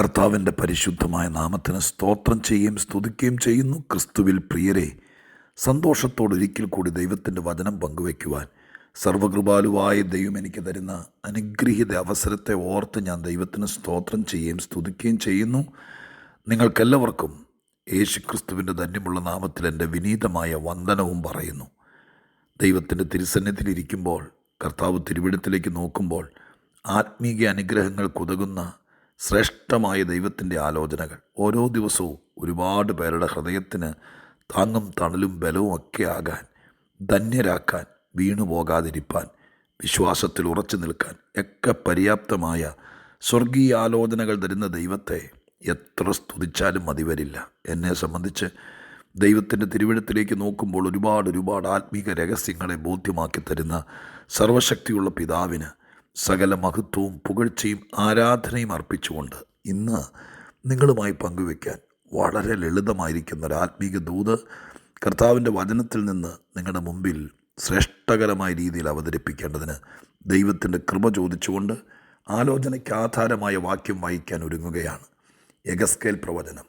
കർത്താവിന്റെ പരിശുദ്ധമായ നാമത്തിന് സ്തോത്രം ചെയ്യുകയും സ്തുതിക്കുകയും ചെയ്യുന്നു. ക്രിസ്തുവിൽ പ്രിയരെ സന്തോഷത്തോടൊരിക്കൽ കൂടി ദൈവത്തിന്റെ വചനം പങ്കുവയ്ക്കുവാൻ സർവകൃപാലുവായ ദൈവം എനിക്ക് തരുന്ന അനുഗ്രഹീത അവസരത്തെ ഓർത്ത് ഞാൻ ദൈവത്തിന് സ്തോത്രം ചെയ്യുകയും സ്തുതിക്കുകയും ചെയ്യുന്നു. നിങ്ങൾക്കെല്ലാവർക്കും യേശു ക്രിസ്തുവിന്റെ ധന്യമുള്ള നാമത്തിൽ എന്റെ വിനീതമായ വന്ദനവും പറയുന്നു. ദൈവത്തിന്റെ തിരുസന്നിധിയിലിരിക്കുമ്പോൾ കർത്താവ് തിരുവിടത്തിലേക്ക് നോക്കുമ്പോൾ ആത്മീയ അനുഗ്രഹങ്ങൾ കുതകുന്ന ശ്രേഷ്ഠമായ ദൈവത്തിന്റെ ആലോചനകൾ. ഓരോ ദിവസവും ഒരുപാട് പേരുടെ ഹൃദയത്തിന് താങ്ങും തണലും ബലവും ഒക്കെ ആകാൻ ധന്യരാക്കാൻ വീണു പോകാതിരിപ്പാൻ വിശ്വാസത്തിൽ ഉറച്ചു നിൽക്കാൻ ഒക്കെ പര്യാപ്തമായ സ്വർഗീയ ആലോചനകൾ തരുന്ന ദൈവത്തെ എത്ര സ്തുതിച്ചാലും മതി വരില്ല. എന്നെ സംബന്ധിച്ച് ദൈവത്തിന്റെ തിരുവിഴത്തിലേക്ക് നോക്കുമ്പോൾ ഒരുപാട് ഒരുപാട് ആത്മീക രഹസ്യങ്ങളെ ബോധ്യമാക്കി തരുന്ന സർവശക്തിയുള്ള പിതാവിന് സകല മഹത്വവും പുകഴ്ചയും ആരാധനയും അർപ്പിച്ചുകൊണ്ട് ഇന്ന് നിങ്ങളുമായി പങ്കുവയ്ക്കാൻ വളരെ ലളിതമായിരിക്കുന്ന ഒരു ആത്മീക ദൂത് കർത്താവിന്റെ വചനത്തിൽ നിന്ന് നിങ്ങളുടെ മുമ്പിൽ ശ്രേഷ്ഠകരമായ രീതിയിൽ അവതരിപ്പിക്കേണ്ടതിന് ദൈവത്തിന്റെ കൃപ ചോദിച്ചുകൊണ്ട് ആലോചനയ്ക്ക് ആധാരമായ വാക്യം വായിക്കാൻ ഒരുങ്ങുകയാണ്. എഗസ്കേൽ പ്രവചനം.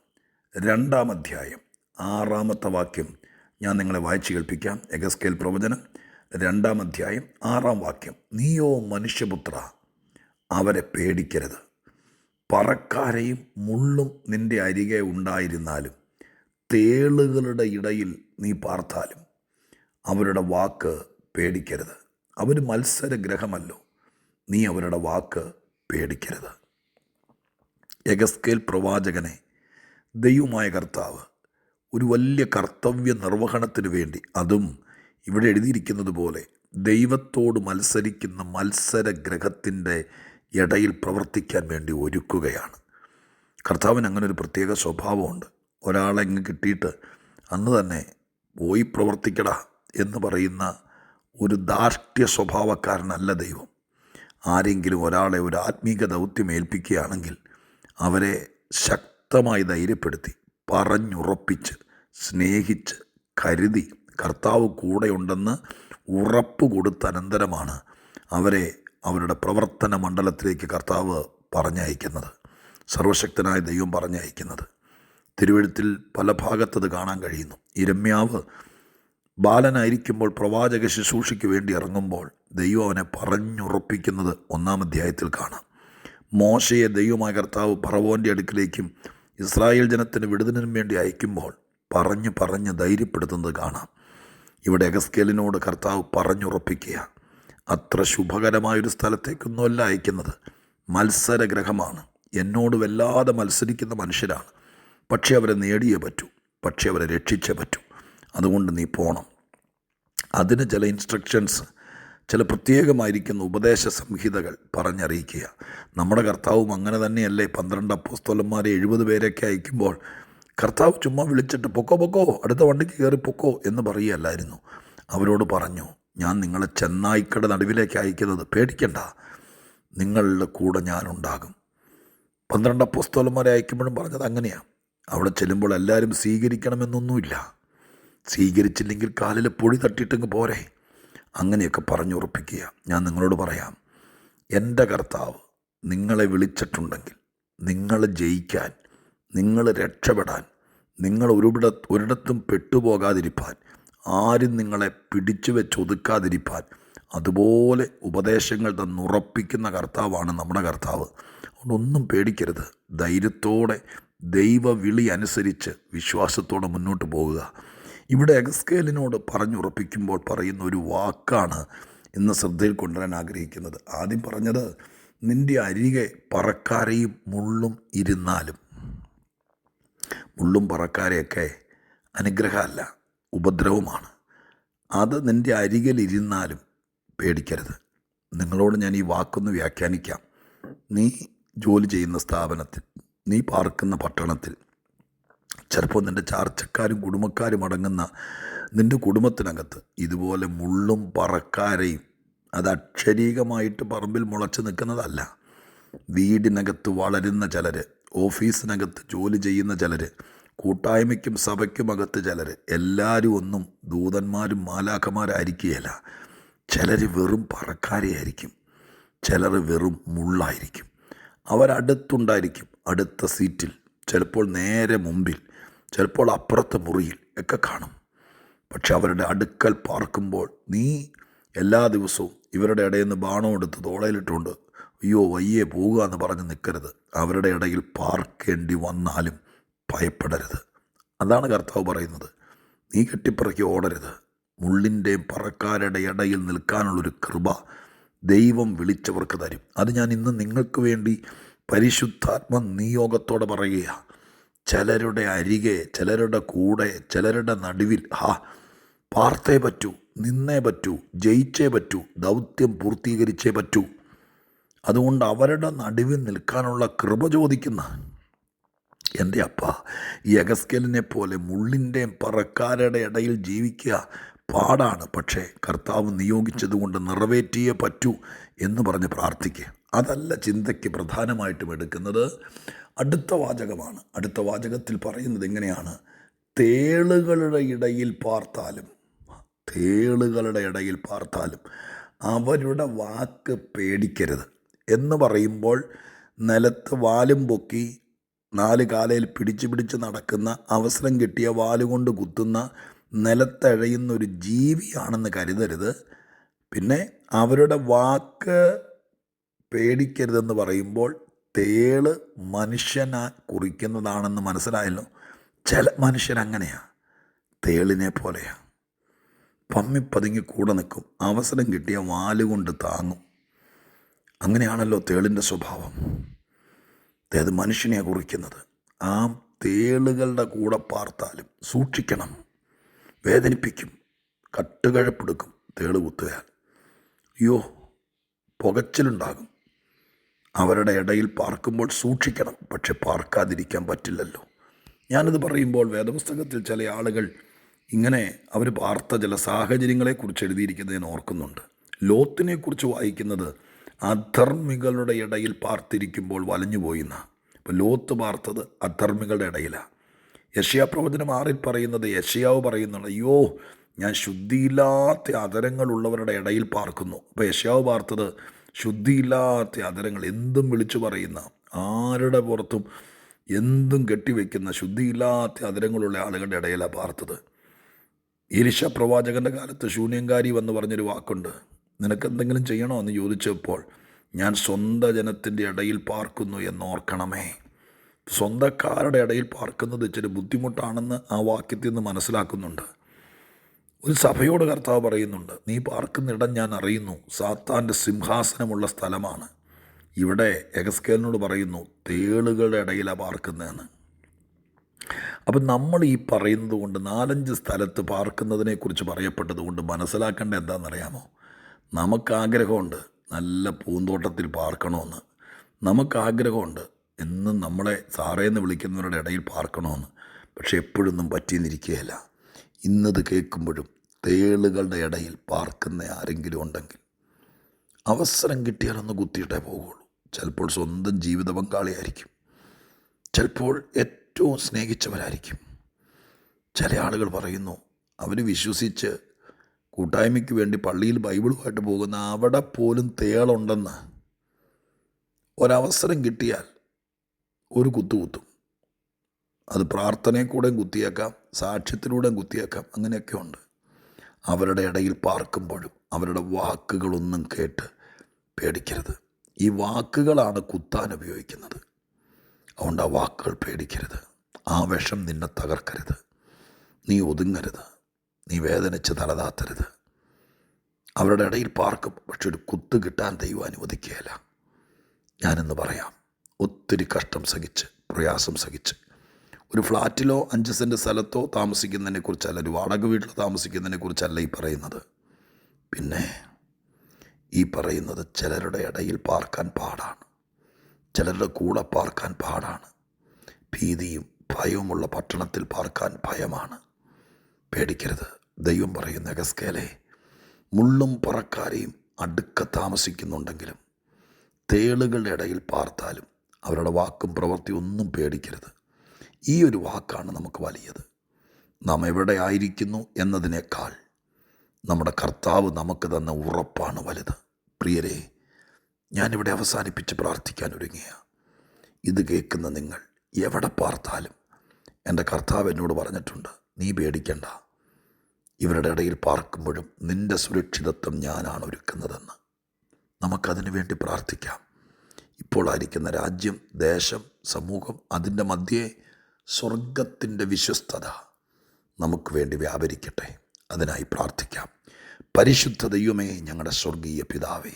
രണ്ടാം അധ്യായം. ആറാമത്തെ വാക്യം ഞാൻ നിങ്ങളെ വായിച്ചു കേൾപ്പിക്കാം. എഗസ്കേൽ പ്രവചനം. രണ്ടാം അധ്യായം ആറാം വാക്യം. നീയോ മനുഷ്യപുത്ര അവരെ പേടിക്കരുത്. പറക്കാരയും മുള്ളും നിന്റെ അരികെ ഉണ്ടായിരുന്നാലും തേളുകളുടെ ഇടയിൽ നീ പാർത്താലും അവരുടെ വാക്ക് പേടിക്കരുത്. അവർ മത്സരഗ്രഹമല്ലോ നീ അവരുടെ വാക്ക് പേടിക്കരുത്. യഗസ്കേൽ പ്രവാചകനെ ദൈവമായ കർത്താവ് ഒരു വലിയ കർത്തവ്യ നിർവഹണത്തിന് വേണ്ടി അതും ഇവിടെ എഴുതിയിരിക്കുന്നത് പോലെ ദൈവത്തോട് മത്സരിക്കുന്ന മത്സര മത്സരഗ്രഹത്തിന്റെ ഇടയിൽ പ്രവർത്തിക്കാൻ വേണ്ടി ഒരുക്കുകയാണ്. കർത്താവിന് അങ്ങനെ ഒരു പ്രത്യേക സ്വഭാവമുണ്ട്. ഒരാളെ ഇങ്ങ് കിട്ടിയിട്ട് അന്ന് തന്നെ പോയി പ്രവർത്തിക്കടാ എന്ന് പറയുന്ന ഒരു ധാർഷ്ട്യ സ്വഭാവക്കാരനല്ല ദൈവം. ആരെങ്കിലും ഒരാളെ ഒരു ആത്മീക ദൗത്യം ഏൽപ്പിക്കുകയാണെങ്കിൽ അവരെ ശക്തമായി ധൈര്യപ്പെടുത്തി പറഞ്ഞുറപ്പിച്ച് സ്നേഹിച്ച് കരുതി കർത്താവ് കൂടെയുണ്ടെന്ന് ഉറപ്പ് കൊടുത്ത അനന്തരമാണ് അവരെ അവരുടെ പ്രവർത്തന മണ്ഡലത്തിലേക്ക് കർത്താവ് പറഞ്ഞയക്കുന്നത്. സർവശക്തനായ ദൈവം പറഞ്ഞയക്കുന്നത്. തിരുവഴുത്തിൽ പല ഭാഗത്തത് കാണാൻ കഴിയുന്നു. ഇരമ്യാവ് ബാലനായിരിക്കുമ്പോൾ പ്രവാചക ശുശ്രൂഷയ്ക്ക് വേണ്ടി ഇറങ്ങുമ്പോൾ ദൈവം അവനെ പറഞ്ഞുറപ്പിക്കുന്നത് ഒന്നാം അധ്യായത്തിൽ കാണാം. മോശയെ ദൈവമായ കർത്താവ് പറവോന്റെ അടുക്കിലേക്കും ഇസ്രായേൽ ജനത്തിന് വിടുതലിനും വേണ്ടി അയക്കുമ്പോൾ പറഞ്ഞ് പറഞ്ഞ് ധൈര്യപ്പെടുത്തുന്നത് കാണാം. ഇവിടെ എഗസ്കേലിനോട് കർത്താവ് പറഞ്ഞുറപ്പിക്കുക അത്ര ശുഭകരമായൊരു സ്ഥലത്തേക്കൊന്നുമല്ല അയക്കുന്നത്. മത്സരഗ്രഹമാണ്. എന്നോട് വല്ലാതെ മത്സരിക്കുന്ന മനുഷ്യരാണ്. പക്ഷേ അവരെ നേടിയേ പറ്റൂ. പക്ഷേ അവരെ രക്ഷിച്ചേ പറ്റൂ. അതുകൊണ്ട് നീ പോകണം അതിന് ചില ഇൻസ്ട്രക്ഷൻസ് ചില പ്രത്യേകമായിരിക്കുന്ന ഉപദേശ സംഹിതകൾ പറഞ്ഞറിയിക്കുക. നമ്മുടെ കർത്താവും അങ്ങനെ തന്നെയല്ലേ? പന്ത്രണ്ട് അപ്പോസ്തോലന്മാരെ എഴുപത് പേരൊക്കെ അയക്കുമ്പോൾ കർത്താവ് ചുമ്മാ വിളിച്ചിട്ട് പൊക്കോ പൊക്കോ അടുത്ത വണ്ടിക്ക് കയറി പൊക്കോ എന്ന് പറയുകയല്ലായിരുന്നു. അവരോട് പറഞ്ഞു ഞാൻ നിങ്ങളെ ചെന്നായിക്കട നടുവിലേക്ക് അയക്കുന്നത് പേടിക്കണ്ട. നിങ്ങളുടെ കൂടെ ഞാനുണ്ടാകും പന്ത്രണ്ട് അപ്പോസ്തോലന്മാരെ അയക്കുമ്പോഴും പറഞ്ഞത് അങ്ങനെയാണ് അവിടെ ചെല്ലുമ്പോൾ എല്ലാവരും സ്വീകരിക്കണമെന്നൊന്നുമില്ല. സ്വീകരിച്ചില്ലെങ്കിൽ കാലിൽ പൊടി തട്ടിയിട്ടങ്ങ് പോരെ. അങ്ങനെയൊക്കെ പറഞ്ഞുറപ്പിക്കുക. ഞാൻ നിങ്ങളോട് പറയാം എന്റെ കർത്താവ് നിങ്ങളെ വിളിച്ചിട്ടുണ്ടെങ്കിൽ നിങ്ങൾ ജയിക്കാൻ നിങ്ങൾ രക്ഷപ്പെടാൻ നിങ്ങൾ ഒരുപിട ഒരിടത്തും പെട്ടുപോകാതിരിപ്പാൻ ആരും നിങ്ങളെ പിടിച്ചു വെച്ച് ഒതുക്കാതിരിപ്പാൻ അതുപോലെ ഉപദേശങ്ങൾ തന്നുറപ്പിക്കുന്ന കർത്താവാണ് നമ്മുടെ കർത്താവ്. അതുകൊണ്ടൊന്നും പേടിക്കരുത്. ധൈര്യത്തോടെ ദൈവവിളി അനുസരിച്ച് വിശ്വാസത്തോടെ മുന്നോട്ട് പോകുക ഇവിടെ എഗസ്കേലിനോട് പറഞ്ഞുറപ്പിക്കുമ്പോൾ പറയുന്ന ഒരു വാക്കാണ് ഇന്ന് ശ്രദ്ധയിൽ കൊണ്ടുവരാൻ ആഗ്രഹിക്കുന്നത്. ആദ്യം പറഞ്ഞത് നിന്റെ അരികെ പറക്കാരയും മുള്ളും ഇരുന്നാലും മുള്ളും പറക്കാരെയൊക്കെ അനുഗ്രഹമല്ല ഉപദ്രവമാണ്. അത് നിന്റെ അരികിലിരുന്നാലും പേടിക്കരുത്. നിങ്ങളോട് ഞാൻ ഈ വാക്കൊന്ന് വ്യാഖ്യാനിക്കാം. നീ ജോലി ചെയ്യുന്ന സ്ഥാപനത്തിൽ നീ പാർക്കുന്ന പട്ടണത്തിൽ ചിലപ്പോൾ നിന്റെ ചാർച്ചക്കാരും കുടുംബക്കാരും അടങ്ങുന്ന നിന്റെ കുടുംബത്തിനകത്ത് ഇതുപോലെ മുള്ളും പറക്കാരെയും അത് അക്ഷരീകമായിട്ട് പറമ്പിൽ മുളച്ച് നിൽക്കുന്നതല്ല. വീടിനകത്ത് വളരുന്ന ചിലർ ഓഫീസിനകത്ത് ജോലി ചെയ്യുന്ന ചിലർ കൂട്ടായ്മയ്ക്കും സഭയ്ക്കുമകത്ത് ചിലർ എല്ലാവരും ഒന്നും ദൂതന്മാരും മാലാഖമാരായിരിക്കുകയല്ല. ചിലർ വെറും പറക്കാരെയായിരിക്കും. ചിലർ വെറും മുള്ളായിരിക്കും. അവരടുത്തുണ്ടായിരിക്കും അടുത്ത സീറ്റിൽ ചിലപ്പോൾ നേരെ മുമ്പിൽ ചിലപ്പോൾ അപ്പുറത്തെ മുറിയിൽ ഒക്കെ കാണും. പക്ഷെ അവരുടെ അടുക്കൽ പാർക്കുമ്പോൾ നീ എല്ലാ ദിവസവും ഇവരുടെ ഇടയിൽ നിന്ന് ബാണം എടുത്ത് തോളയിലിട്ടുകൊണ്ട് അയ്യോ വയ്യേ പോവുക എന്ന് പറഞ്ഞ് നിൽക്കരുത് അവരുടെ ഇടയിൽ പാർക്കേണ്ടി വന്നാലും ഭയപ്പെടരുത്. അതാണ് കർത്താവ് പറയുന്നത്. നീ കെട്ടിപ്പറക്കി ഓടരുത്. മുള്ളിന്റെയും പറക്കാരുടെ ഇടയിൽ നിൽക്കാനുള്ളൊരു കൃപ ദൈവം വിളിച്ചവർക്ക് തരും. അത് ഞാൻ ഇന്ന് നിങ്ങൾക്ക് വേണ്ടി പരിശുദ്ധാത്മ നിയോഗത്തോടെ പറയുകയാണ് ചിലരുടെ അരികെ ചിലരുടെ കൂടെ ചിലരുടെ നടുവിൽ ഹാ പാർത്തേ പറ്റൂ നിന്നേ പറ്റൂ ജയിച്ചേ പറ്റൂ ദൗത്യം പൂർത്തീകരിച്ചേ പറ്റൂ അതുകൊണ്ട് അവരുടെ നടുവിൽ നിൽക്കാനുള്ള കൃപ ചോദിക്കുന്ന എന്റെ അപ്പ ഈ അഗസ്കലിനെ പോലെ മുള്ളിന്റെയും പറക്കാരുടെ ഇടയിൽ ജീവിക്കുക പാടാണ്. പക്ഷേ കർത്താവ് നിയോഗിച്ചതുകൊണ്ട് നിറവേറ്റിയേ പറ്റൂ എന്ന് പറഞ്ഞ് പ്രാർത്ഥിക്കുക. അതല്ല ചിന്തയ്ക്ക് പ്രധാനമായിട്ടും എടുക്കുന്നത് അടുത്ത വാചകമാണ്. അടുത്ത വാചകത്തിൽ പറയുന്നത് എങ്ങനെയാണ് തേളുകളുടെ ഇടയിൽ പാർത്താലും തേളുകളുടെ ഇടയിൽ പാർത്താലും അവരുടെ വാക്ക് പേടിക്കരുത്. എന്ന് പറയുമ്പോൾ നിലത്ത് വാലും പൊക്കി നാല് കാലയിൽ പിടിച്ചു പിടിച്ച് നടക്കുന്ന അവസരം കിട്ടിയ വാലുകൊണ്ട് കുത്തുന്ന നിലത്തഴയുന്ന ഒരു ജീവിയാണെന്ന് കരുതരുത്. പിന്നെ അവരുടെ വാക്ക് പേടിക്കരുതെന്ന് പറയുമ്പോൾ തേൾ മനുഷ്യനെ കുറിക്കുന്നതാണെന്ന് മനസ്സിലായല്ലോ. ചില മനുഷ്യരങ്ങനെയാണ് തേളിനെ പോലെയാണ് പമ്മിപ്പതുങ്ങി കൂടെ നിൽക്കും. അവസരം കിട്ടിയ വാലുകൊണ്ട് താങ്ങും. അങ്ങനെയാണല്ലോ തേളിന്റെ സ്വഭാവം. അതായത് മനുഷ്യനെ കുറിക്കുന്നത്. ആ തേളുകളുടെ കൂടെ പാർത്താലും സൂക്ഷിക്കണം. വേദനിപ്പിക്കും. കട്ടുകഴപ്പെടുക്കും തേൾ കുത്തുകയാൽ. അയ്യോ പുകച്ചിലുണ്ടാകും. അവരുടെ ഇടയിൽ പാർക്കുമ്പോൾ സൂക്ഷിക്കണം പക്ഷെ പാർക്കാതിരിക്കാൻ പറ്റില്ലല്ലോ. ഞാനിത് പറയുമ്പോൾ വേദപുസ്തകത്തിൽ ചില ആളുകൾ ഇങ്ങനെ അവർ പാർത്ത ചില സാഹചര്യങ്ങളെക്കുറിച്ച് എഴുതിയിരിക്കുന്നത് ഞാൻ ഓർക്കുന്നുണ്ട്. ലോത്തിനെക്കുറിച്ച് വായിക്കുന്നത് അധർമ്മികളുടെ ഇടയിൽ പാർത്തിരിക്കുമ്പോൾ വലഞ്ഞുപോയിന്ന. ഇപ്പോൾ ലോത്ത് പാർത്തത് അധർമ്മികളുടെ ഇടയിലാണ് യഷ്യാ പ്രവചനം ആറിൽ പറയുന്നത് യഷ്യാവ് പറയുന്നുണ്ട് അയ്യോ ഞാൻ ശുദ്ധിയില്ലാത്ത അതരങ്ങളുള്ളവരുടെ ഇടയിൽ പാർക്കുന്നു. അപ്പോൾ യഷ്യാവ് പാർത്തത് ശുദ്ധിയില്ലാത്ത അതരങ്ങൾ എന്തും വിളിച്ചു പറയുന്ന ആരുടെ പുറത്തും എന്തും കെട്ടിവെക്കുന്ന ശുദ്ധിയില്ലാത്ത അതരങ്ങളുള്ള ആളുകളുടെ ഇടയിലാണ് പാർത്തത്. ഈരിശ പ്രവാചകന്റെ കാലത്ത് ശൂന്യങ്കാരി എന്ന് പറഞ്ഞൊരു വാക്കുണ്ട് നിനക്ക് എന്തെങ്കിലും ചെയ്യണോ എന്ന് ചോദിച്ചപ്പോൾ ഞാൻ സ്വന്ത ജനത്തിന്റെ ഇടയിൽ പാർക്കുന്നു എന്നോർക്കണമേ. സ്വന്തക്കാരുടെ ഇടയിൽ പാർക്കുന്നത് ഇച്ചിരി ബുദ്ധിമുട്ടാണെന്ന് ആ വാക്യത്തിൽ നിന്ന് മനസ്സിലാക്കുന്നുണ്ട്. ഒരു സഭയോട് കർത്താവ് പറയുന്നുണ്ട് നീ പാർക്കുന്നിടം ഞാൻ അറിയുന്നു. സാത്താന്റെ സിംഹാസനമുള്ള സ്ഥലമാണ്. ഇവിടെ എഗസ്കേലിനോട് പറയുന്നു തേളുകളുടെ ഇടയിലാണ് പാർക്കുന്നതെന്ന്. അപ്പം നമ്മൾ ഈ പറയുന്നത് കൊണ്ട് നാലഞ്ച് സ്ഥലത്ത് പാർക്കുന്നതിനെക്കുറിച്ച് പറയപ്പെട്ടത് കൊണ്ട് മനസ്സിലാക്കേണ്ട എന്താണെന്നറിയാമോ? നമുക്ക് ആഗ്രഹമുണ്ട് നല്ല പൂന്തോട്ടത്തിൽ പാർക്കണമെന്ന്. നമുക്കാഗ്രഹമുണ്ട് എന്നും നമ്മളെ സാറേന്ന് വിളിക്കുന്നവരുടെ ഇടയിൽ പാർക്കണമെന്ന്. പക്ഷെ എപ്പോഴൊന്നും പറ്റിയെന്നിരിക്കുകയില്ല ഇന്നത് കേൾക്കുമ്പോഴും തേളുകളുടെ ഇടയിൽ പാർക്കുന്ന ആരെങ്കിലും ഉണ്ടെങ്കിൽ അവസരം കിട്ടിയാലൊന്ന് കുത്തിയിട്ടേ പോകുള്ളൂ ചിലപ്പോൾ സ്വന്തം ജീവിത പങ്കാളിയായിരിക്കും ചിലപ്പോൾ ഏറ്റവും സ്നേഹിച്ചവരായിരിക്കും. ചില ആളുകൾ പറയുന്നു അവർ വിശ്വസിച്ച് കൂട്ടായ്മയ്ക്ക് വേണ്ടി പള്ളിയിൽ ബൈബിളുമായിട്ട് പോകുന്ന അവിടെ പോലും തേളുണ്ടെന്ന് ഒരവസരം കിട്ടിയാൽ ഒരു കുത്തുകുത്തും അത് പ്രാർത്ഥനയിൽ കൂടെയും കുത്തിയേക്കാം സാക്ഷ്യത്തിലൂടെയും കുത്തിയേക്കാം അങ്ങനെയൊക്കെ ഉണ്ട്. അവരുടെ ഇടയിൽ പാർക്കുമ്പോഴും അവരുടെ വാക്കുകളൊന്നും കേട്ട് പേടിക്കരുത്. ഈ വാക്കുകളാണ് കുത്താൻ ഉപയോഗിക്കുന്നത്. അതുകൊണ്ട് ആ വാക്കുകൾ പേടിക്കരുത്. ആ വിഷം നിന്നെ തകർക്കരുത്. നീ ഒതുങ്ങരുത്. നീ വേദനിച്ച് തലതാത്തരുത് അവരുടെ ഇടയിൽ പാർക്കും പക്ഷെ ഒരു കുത്ത് കിട്ടാൻ ദൈവം അനുവദിക്കുകയില്ല. ഞാനെന്ന് പറയാം ഒത്തിരി കഷ്ടം സഹിച്ച് പ്രയാസം സഹിച്ച്. ഒരു ഫ്ലാറ്റിലോ അഞ്ച് സെന്റ് സ്ഥലത്തോ താമസിക്കുന്നതിനെ കുറിച്ചല്ല ഒരു വാടക വീട്ടിൽ താമസിക്കുന്നതിനെ കുറിച്ചല്ല ഈ പറയുന്നത്. പിന്നെ ഈ പറയുന്നത് ചിലരുടെ ഇടയിൽ പാർക്കാൻ പാടാണ്. ചിലരുടെ കൂടെ പാർക്കാൻ പാടാണ്. ഭീതിയും ഭയവുമുള്ള പട്ടണത്തിൽ പാർക്കാൻ ഭയമാണ്. പേടിക്കരുത്. ദൈവം പറയുന്ന ഗസ്കേലെ മുള്ളും പറക്കാരെയും അടുക്ക താമസിക്കുന്നുണ്ടെങ്കിലും തേളുകളുടെ ഇടയിൽ പാർത്താലും അവരുടെ വാക്കും പ്രവൃത്തി ഒന്നും പേടിക്കരുത്. ഈ ഒരു വാക്കാണ് നമുക്ക് വലിയത്. നാം എവിടെ ആയിരിക്കുന്നു എന്നതിനേക്കാൾ നമ്മുടെ കർത്താവ് നമുക്ക് തന്ന ഉറപ്പാണ് വലുത്. പ്രിയരെ ഞാനിവിടെ അവസാനിപ്പിച്ച് പ്രാർത്ഥിക്കാൻ ഒരുങ്ങിയ ഇത് കേൾക്കുന്ന നിങ്ങൾ എവിടെ പാർത്താലും എന്റെ കർത്താവ് എന്നോട് പറഞ്ഞിട്ടുണ്ട് നീ പേടിക്കണ്ട. ഇവരുടെ ഇടയിൽ പാർക്കുമ്പോഴും നിന്റെ സുരക്ഷിതത്വം ഞാനാണ് ഒരുക്കുന്നതെന്ന്. നമുക്കതിനു വേണ്ടി പ്രാർത്ഥിക്കാം. ഇപ്പോൾ ആയിരിക്കുന്ന രാജ്യം ദേശം സമൂഹം അതിന്റെ മധ്യേ സ്വർഗത്തിന്റെ വിശ്വസ്തത നമുക്ക് വേണ്ടി വ്യാപരിക്കട്ടെ. അതിനായി പ്രാർത്ഥിക്കാം. പരിശുദ്ധ ദൈവമേ ഞങ്ങളുടെ സ്വർഗീയ പിതാവേ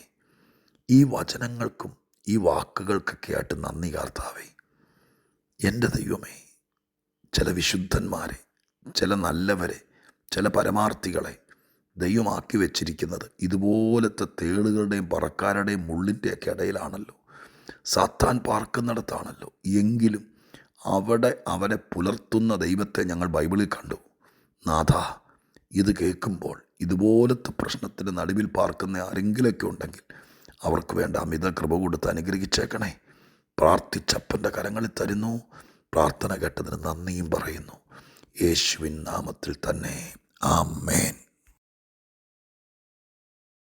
ഈ വചനങ്ങൾക്കും ഈ വാക്കുകൾക്കൊക്കെ ആയിട്ട് നന്ദി കാർത്താവേ. എന്റെ ദൈവമേ ചില വിശുദ്ധന്മാരെ ചില നല്ലവരെ ചില പരമാർത്ഥികളെ ദൈവമാക്കി വെച്ചിരിക്കുന്നത് ഇതുപോലത്തെ തേളുകളുടെയും പറക്കാരുടെയും മുള്ളിന്റെയൊക്കെ ഇടയിലാണല്ലോ. സാത്താൻ പാർക്കുന്നിടത്താണല്ലോ. എങ്കിലും അവിടെ അവരെ പുലർത്തുന്ന ദൈവത്തെ ഞങ്ങൾ ബൈബിളിൽ കണ്ടു. നാഥ ഇത് കേൾക്കുമ്പോൾ ഇതുപോലത്തെ പ്രശ്നത്തിന്റെ നടുവിൽ പാർക്കുന്ന ആരെങ്കിലൊക്കെ ഉണ്ടെങ്കിൽ അവർക്ക് വേണ്ട അമിത കൃപ കൊടുത്ത് അനുഗ്രഹിച്ചേക്കണേ. പ്രാർത്ഥിച്ചപ്പന്റെ കരങ്ങളിൽ തരുന്നു. പ്രാർത്ഥന കേട്ടതിന് നന്ദിയും പറയുന്നു. യേശുവിൻ നാമത്തിൽ തന്നെ. ആമേൻ.